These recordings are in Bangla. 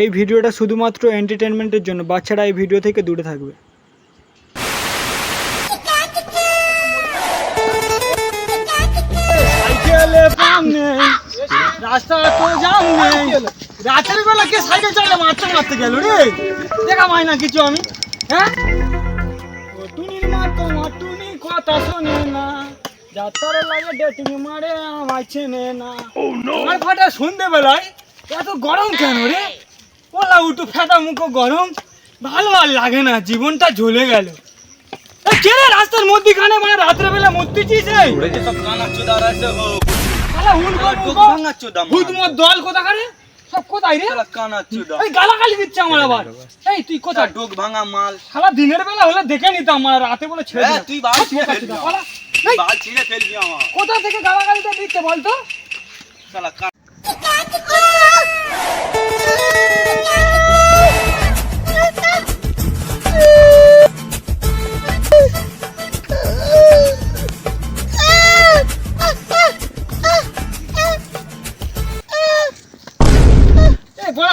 এই ভিডিওটা শুধুমাত্র এন্টারটেনমেন্টের জন্য বাচ্চারা এই ভিডিও থেকে দূরে থাকবে। রাস্তা তো জাম। নেই রাতের বেলা কে সাইকেল চালিয়ে মারতে মারতে গেল রে? দেখা পাই না কিছু আমি হ্যাঁ? ও টুনির মার তোমার টুনি কথা শোনে না। যাত্রার লাগে ডেটিং মারে আমায় চেনে না। আমার ফাটা সন্ধে বেলায় এত গরম কেন রে? ওলা উঠু ফেটা মুখো গরম। ভালো আর লাগে না জীবনটা জ্বলে গেল। এ, রাস্তার মধ্যিখানে? মানে রাত্রে বেলা মরতেছিস রে সব কানা চোদার আছে হো শালা উল্টো ভাঙা চোদা ভূত মোর দল সব কোথায় রে? শালা কানা চোদা। এই গালাগালি দিচ্ছে আমার আবার। এই তুই ডোক ভাঙা মাল। শালা দিনের বেলা হলে দেখে নিতাম আমার রাতে বলে ছেড়ে। তুই বাল ছিঁড়ে কোথা ফেলবি থেকে? আমার। বলা, বাল ছিঁড়ে ফেলবি আমার। কোথা থেকে গালাগালিটা দিচ্ছে বলতো? শালা এই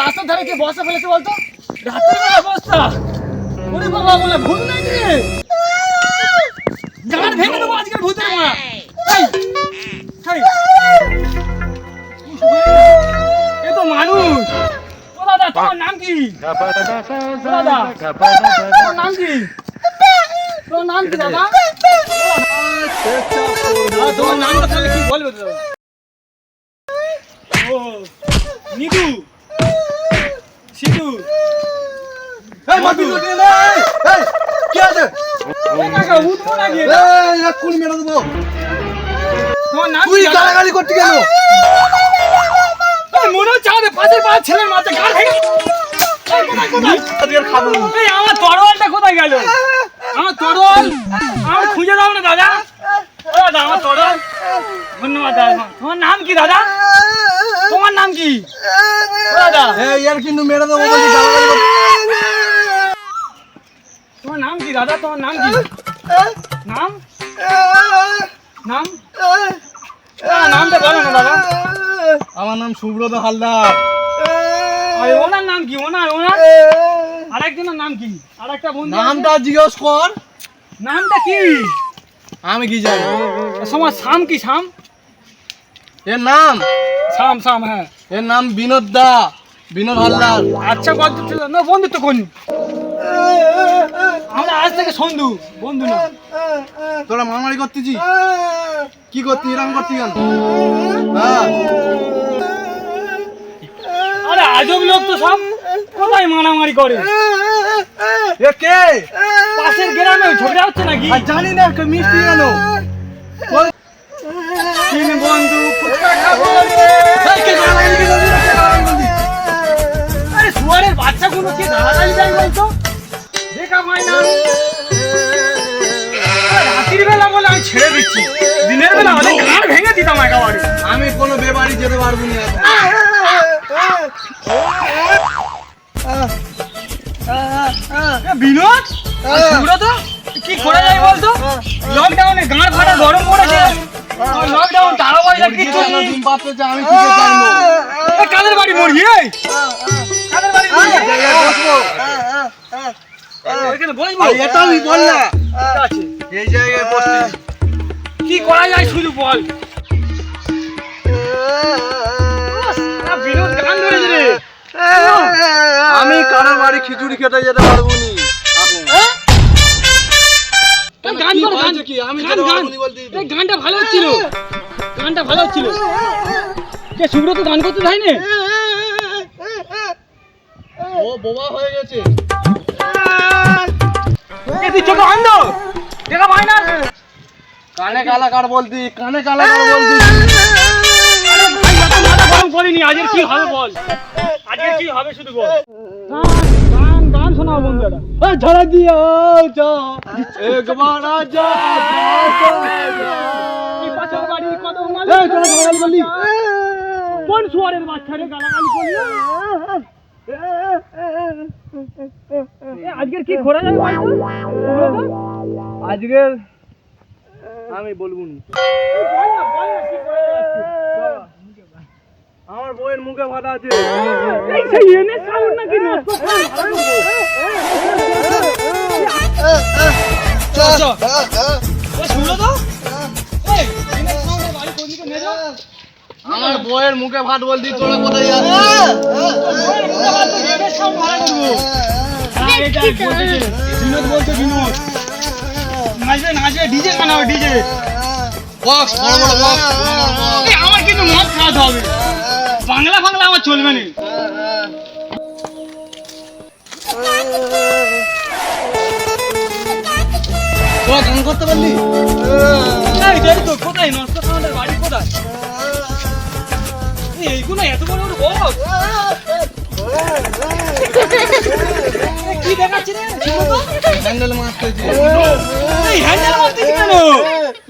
রাস্তার ধারে কে বসা ফেলেছে বলতো? রাতের বেলা বস্তা। ওরে বাবা, বলে ভূত নাকি রে। ভেঙে দেবো আজকের ভূতের মারা। তোমার নাম কি? ও দাদা তোমার নাম কি? তোমার নাম কি দাদা? দাদা, তোমার নামটা তাহলে কি বলবে দাদা? ও নিদু সিধু। এই মাটি লুটিয়ে নে এই কি আছে? কাকা উঠবো নাকি এই এক্ষুনি মেরে দেবো। তোমার নাম তুই? গালাগালি করতে কেন? এই মনে হচ্ছে আমাদের পাশের পাড়ার ছেলের মাথা গাড় ভেঙে খাব এই আমার তরোয়ালটা কোথায় গেল? আমার তরোয়াল? আমার খুঁজে দাও না দাদা। ও দাদা আমার তরোয়াল। ধন্যবাদ দাদা। তোমার নাম কি দাদা? তোমার নাম কি? দাদা। এই ইয়ার কিন্তু মেরে দেবো তোমার নাম কি দাদা? তোমার নাম কি? নাম? নাম? নামটা বলো না দাদা। আমার নাম সুব্রত হালদার। ওনার নাম কি? ওনার ওনার? আরেকজনের নাম কি? আরেকটা বন্ধু। নামটা জিজ্ঞেস কর। নামটা কি? আমি কি জানি? তোমার শাম কি শাম? এর নাম? শাম শাম হ্যাঁ। এর নাম বিনোদ দা বিনোদ হালদার। আচ্ছা কত না বন্ধুত্ব কোন আমরা আজ থেকে সন্ধু বন্ধু না। তোরা মারামারি করতেছি? কি করতি এরকম করতি কেন? হ্যাঁ। আরে আজব লোক তো সব। কোথায় মারামারি করে। এ কে? পাশের গ্রামে ঝগড়া হচ্ছে নাকি? আর জানি না কে মিষ্টি কেন? তিন বন্ধু ফুচকা খাব? আরে শুয়ারের বাচ্চাগুলো কি গালাগালি দেয় বলতো? না রাত্রির বেলা বলে আমি ছেড়ে দিচ্ছি। দিনের বেলা হলে গান ভেঙে দিতাম একেবারে। আমি কোনো বেবাড়ি যেতে পারব না। বিনোদ? সুব্রত কি করা যায় বলতো? লকডাউনে গাঁড় ফাটা গরম পড়েছে। লকডাউন তাড়াবাড়ি মুরগি কিছু। নেই কাদের বাড়ি মুরগি কাদের বাড়ি মুরগি? জায়গায় বসবো। এখানে বসবো আর এটা আমি বল না। ঠিক আছে। এই জায়গায় বসতে কি করা যায় শুধু বল। আ, বিনোদ গান ধরেছে রে। আমি কারও বাড়ি খিচুড়ি খেতে যেতে পারব নি? আমি গানটা ভালো হচ্ছিল। গানটা ভালো হচ্ছিল। কে সুব্রত গান করতে যাই ও বোবা হয়ে গেছে। এ তুই চোখে অন্ধ দেখা পাই না কানে কালা কার বলতি কানে কালা কার বলতি গরম করিনি আজকের কি হবে বল আজকে কি হবে শুধু বল গান গান শোনাও বন্ধু একটা ঝড় দিয়া যা একবার যা এই পাশের বাড়ির কত মাল এই তোরা গালাগালি করলি কোন শুয়ারের বাচ্চা রে গালাগালি করল এ, আজকের কি ঘোরা যাবে আজকের আমি বলব? আমার বইয়ের মুখে ভাটা আছে। শুনলো তো? আমার বইয়ের মুখে ভাত বলতি তোরা কোথায় হ্যাঁ। বলছে আমার কিন্তু মদ খাওয়াতে হবে। বাংলা বাংলা আমার চলবে না। তোরা করতে পারলি? কোথায়? নষ্ট খাওয়ানোর বাড়ি কোথায়? এইগুলো এত বড় বড় বস কি দেখাচ্ছে রে? হ্যান্ডেল মারতেছি। এই হ্যান্ডেল মারতেছি কেন?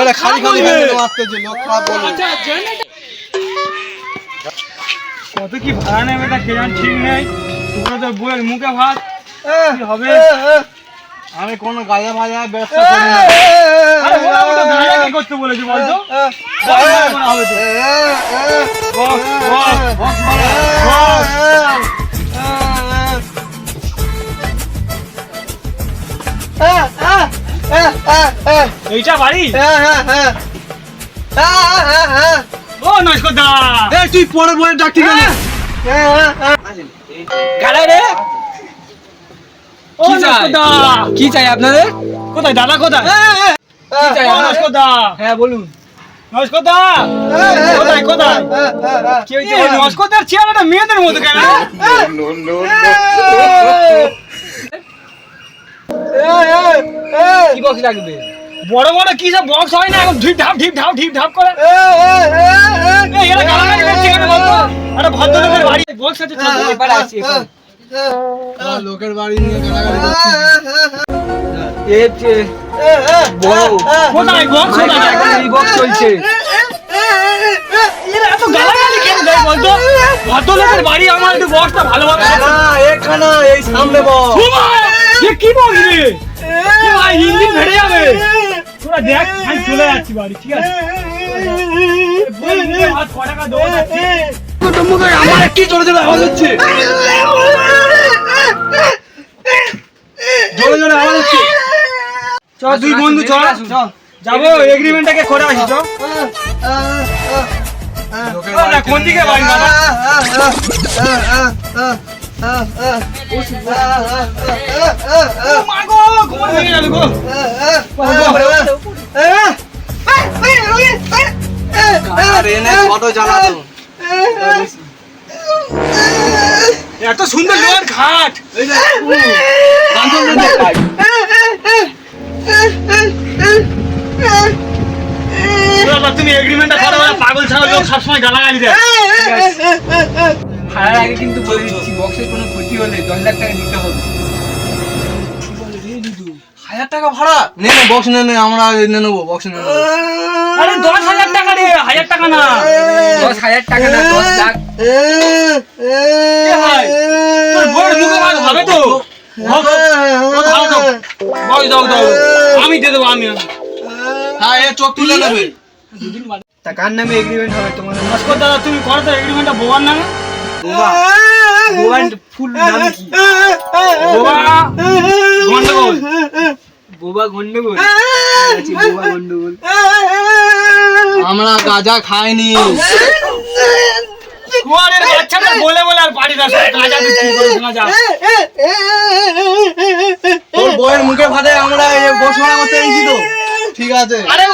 ওরা খালি খালি হ্যান্ডেল মারতেছি লোক খারাপ বলবে। আচ্ছা কত কি ভাড়া নেবে তা কে ঠিক নেই। তোমরা তো বইয়ের মুখে ভাত। কি হবে? আমি কোনো গাঁজা ভাজা ব্যবসা করি না। আরে ওরা ওটা গাঁজা কি করতে বলেছে হবে তো। বক্স এইটা বাড়ি? ও নস্কর দা। এই তুই পরের বইয়ের ডাকটি কেন গাড়াই রে। কি চাই? কি চাই আপনাদের কোথায় দাদা কোথায় চাই হ্যাঁ বলুন মেয়েদের মতো কেন কি বক্স লাগবে বড় বড় কি সব বক্স হয় না এখন ঢিপ ঢাপ ঢিপ ঢাপ ঢিপ ঢাপ করে একটা ভদ্রলোকের বাড়ি বক্স আছে তোরা লোকের বাড়ি নিয়ে গালাগালি করছিস। ভদ্রলোকের বাড়ি আমার একটু এখানে এই সামনে এ কি বক্স রে? এ ভাই ইঞ্জিন ভেড়ে যাবে। তোরা দেখ আমি চলে যাচ্ছি বাড়ি ঠিক আছে। আমার কি আওয়াজ হচ্ছে? জোরে জোরে আওয়াজ হচ্ছে চ দুই বন্ধু চ যাব এগ্রিমেন্টটাকে করে আসি চ কোন দিকে বাড়ি বাবা ও মা গো ঘুমোর ভেঙে গেল গো আরে এনে ফটো জ্বালাতো এত সুন্দর লোহার ঘাট। তুমি এগ্রিমেন্টটা করো পাগল ছাড়া লোক সবসময় গালাগালি দেয়। ভাড়ার আগে কিন্তু বলে দিচ্ছি বক্সের কোনো ক্ষতি হলে দশ লাখ টাকা দিতে হবে। হাজার টাকা ভাড়া নে নে বক্স নে নে আমরা নে নেব বক্স নে নেব আরে দশ হাজার টাকা রে হাজার টাকা না দশ হাজার টাকা না দশ লাখ এ ভাই, তোর বউয়ের মুখে ভাত হবে তো আমি দিয়ে দেবো আমি। হ্যাঁ এ চোখ তুলে নেবে তা কার নামে এগ্রিমেন্ট হবে তোমাদের ভাস্কর দাদা তুমি করো তো এগ্রিমেন্টটা বোবার নামে বোবা বোবার ফুল নাম কি বোবা গন্ডগোল বোবা গন্ডগোল আচ্ছা, বোবা গন্ডগোল আমরা গাঁজা খাইনি কুয়ারের বাচ্চাটা বলে বলে আর পারি না সব গাঁজা বিক্রি করে গাঁজা তোর বইয়ের মুখে ভাতে আমরা এই করতে এসেছি তো ঠিক আছে। আরে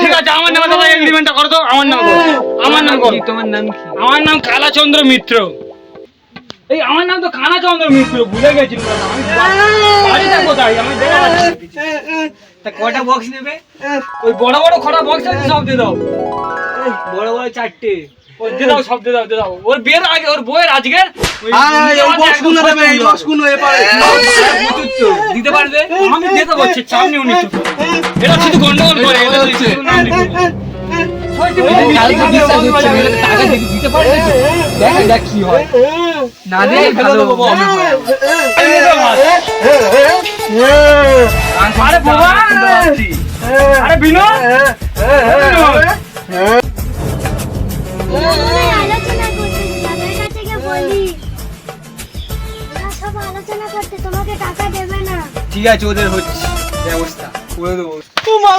ঠিক আছে, আমার নামে এগ্রিমেন্টটা করো তো, আমার নামে করো। আমার নাম। কি তোমার নাম কি আমার নাম কালাচন্দ্র মিত্র এই আমার নাম তো কানাচন্দ্র মিত্র ভুলে গেছি। আমি বাড়িটা কোথায় তা কটা বক্স নেবে ওই বড় বড় খড়া বক্স আছে সব দিয়ে দাও বড় বড় চারটে ওই দিয়ে দাও সব দিয়ে দাও দিয়ে দাও ওর বিয়ের আগে ওর বউয়ের আজকের ওই হ্যাঁ বক্সগুলো খরচা এই বক্সগুলো এপারে প্রচুর দিতে পারবে আমি দিয়ে দেবো চাপ এটা শুধু গন্ডগোল করে কালকে বিশ্বাস হচ্ছে না, টাকা দিতে- দিতে পারবে তো দেখ দেখ কি হয় না দিয়ে ফেলে দেবো বল আরে বাবা আরে বিনোদ ওরা আলোচনা করতে তাদের কাছে গিয়ে বলি ওরা সব আলোচনা করতে তোমাকে টাকা দেবে না। ঠিক আছে ওদের হচ্ছে। ব্যবস্থা করে দেবো। ও মা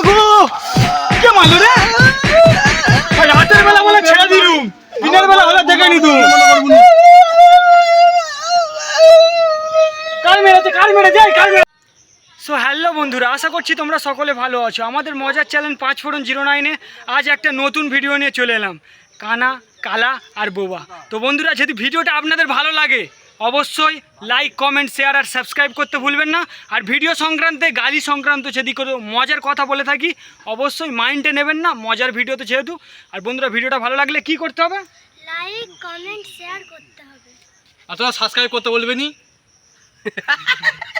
হ্যালো বন্ধুরা আশা করছি তোমরা সকলে ভালো আছো। আমাদের মজার চ্যানেল পাঁচ ফোড়ন জিরো নাইনে আজ একটা নতুন ভিডিও নিয়ে চলে এলাম। কানা কালা আর বোবা। তো বন্ধুরা যদি ভিডিওটা আপনাদের ভালো লাগে অবশ্যই লাইক কমেন্ট শেয়ার আর সাবস্ক্রাইব করতে ভুলবেন না। আর ভিডিও সংক্রান্তে গালি সংক্রান্ত যদি কোনো মজার কথা বলে থাকি অবশ্যই মাইন্ডে নেবেন না মজার ভিডিও তো যেহেতু। আর বন্ধুরা ভিডিওটা ভালো লাগলে কি করতে হবে? লাইক কমেন্ট শেয়ার করতে হবে। আর তোরা সাবস্ক্রাইব করতে বলবে নি?